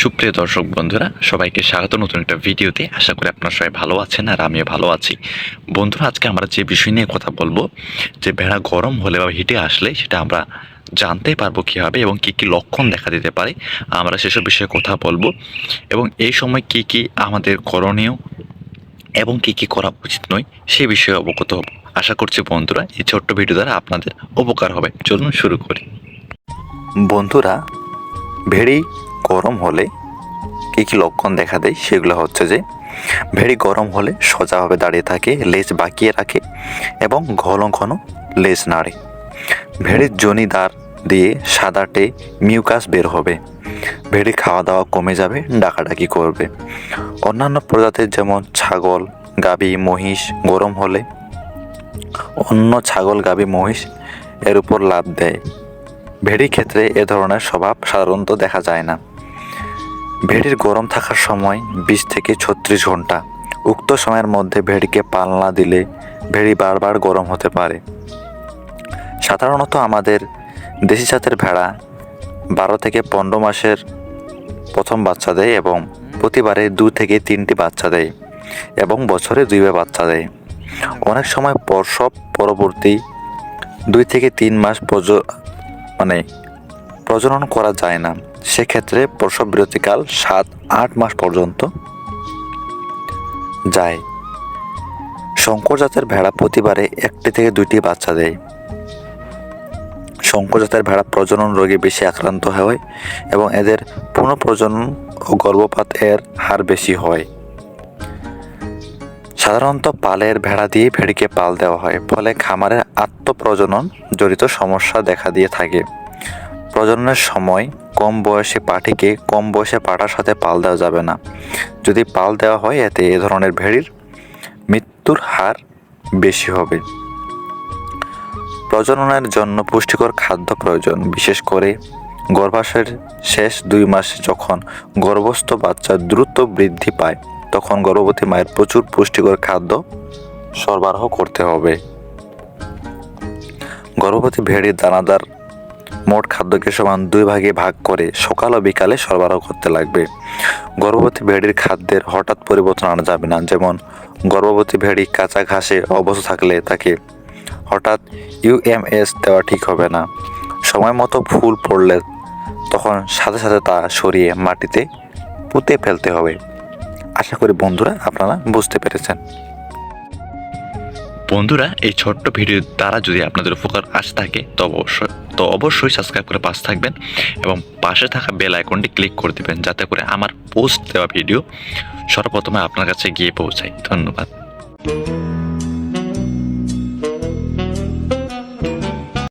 সুপ্রিয় দর্শক বন্ধুরা, সবাইকে স্বাগত নতুন একটা ভিডিওতে। আশা করি আপনারা সবাই ভালো আছেন আর আমিও ভালো আছি। বন্ধুরা, আজকে আমরা যে বিষয় নিয়ে কথা বলব, যে ভেড়া গরম হলে বা হিটে আসলে সেটা আমরা জানতে পারব কীভাবে এবং কী কী লক্ষণ দেখা দিতে পারে, আমরা সেসব বিষয়ে কথা বলব। এবং এই সময় কী কী আমাদের করণীয় এবং কী কী করা উচিত নয়, সে বিষয়ে অবগত হব। আশা করছি বন্ধুরা, এই ছোট্ট ভিডিও দ্বারা আপনাদের উপকার হবে। চলুন শুরু করি। বন্ধুরা, ভেড়ি গরম হলে কী কী লক্ষণ দেখা দেয়? সেগুলো হচ্ছে যে, ভেড়ি গরম হলে সোজাভাবে দাঁড়িয়ে থাকে, লেজ বাঁকিয়ে রাখে এবং ঘন ঘন লেজ নাড়ে। ভেড়ির জনিদার দিয়ে সাদাটে মিউকাস বের হবে। ভেড়ি খাওয়া দাওয়া কমে যাবে, ডাকাডাকি করবে। অন্যান্য প্রজাতির যেমন ছাগল গাভী মহিষ গরম হলে অন্য ছাগল গাভী মহিষ এর উপর লাভ দেয়। ভেড়ির ক্ষেত্রে এ ধরনের স্বভাব সাধারণত দেখা যায় না। ভেড়ির গরম থাকার সময় বিশ থেকে ছত্রিশ ঘণ্টা উক্ত সময়ের মধ্যে ভেড়িকে পালনা দিলে ভেড়ি বারবার গরম হতে পারে। সাধারণত আমাদের দেশি জাতের ভেড়া বারো থেকে পনেরো মাসের প্রথম বাচ্চা দেয় এবং প্রতিবারে দু থেকে তিনটি বাচ্চা দেয় এবং বছরে দুইবার বাচ্চা দেয়। অনেক সময় প্রসব পরবর্তী দুই থেকে তিন মাস পর্য মানে প্রজনন করা যায় না। সেক্ষেত্রে প্রসব বিরতিকাল সাত, আট মাস পর্যন্ত যায়। শঙ্কর জাতের ভেড়া প্রতিবারে একটি থেকে দুইটি বাচ্চা দেয়। শঙ্কর জাতের ভেড়া প্রজনন রোগে বেশি আক্রান্ত হয় এবং এদের পুনঃপ্রজনন ও গর্ভপাত এর হার বেশি হয়। সাধারণত পালের ভেড়া দিয়ে ভেড়িকে পাল দেওয়া হয়, ফলে খামারের আত্মপ্রজনন জড়িত সমস্যা দেখা দিয়ে থাকে। প্রজননের সময় কম বয়সে পাটিকে কম বয়সে পাটার সাথে পাল দেওয়া যাবে না। যদি পাল দেওয়া হয়, এতে এ ধরনের ভেড়ির মৃত্যুর হার বেশি হবে। প্রজননের জন্য পুষ্টিকর খাদ্য প্রয়োজন, বিশেষ করে গর্ভাশয়ের শেষ দুই মাসে যখন গর্ভস্থ বাচ্চা দ্রুত বৃদ্ধি পায়, তখন গর্ভবতী মায়ের প্রচুর পুষ্টিকর খাদ্য সরবরাহ করতে হবে। গর্ভবতী ভেড়ির দানাদার মোট খাদ্যকে সমান দুই ভাগে ভাগ করে সকাল ও বিকালে সরবরাহ করতে লাগবে। গর্ভবতী ভেড়ির খাদ্যের হঠাৎ পরিবর্তন আনা যাবে না। যেমন, গর্ভবতী ভেড়ি কাঁচা ঘাসে অবস্থা থাকলে তাকে হঠাৎ ইউএমএস দেওয়া ঠিক হবে না। সময় মতো ফুল পড়লে তখন সাথে সাথে তা সরিয়ে মাটিতে পুঁতে ফেলতে হবে। আশা করি বন্ধুরা আপনারা বুঝতে পেরেছেন। বন্ধুরা, এই ছোট্ট ভিডিও দ্বারা যদি আপনাদের উপকার আসে থাকে, তো অবশ্যই তো অবশ্যই সাবস্ক্রাইব করে পাশে থাকবেন এবং পাশে থাকা বেল আইকনটি ক্লিক করে দেবেন যাতে করে আমার পোস্ট দেওয়া ভিডিও সর্বপ্রথমে আপনার কাছে গিয়ে পৌঁছায়। ধন্যবাদ।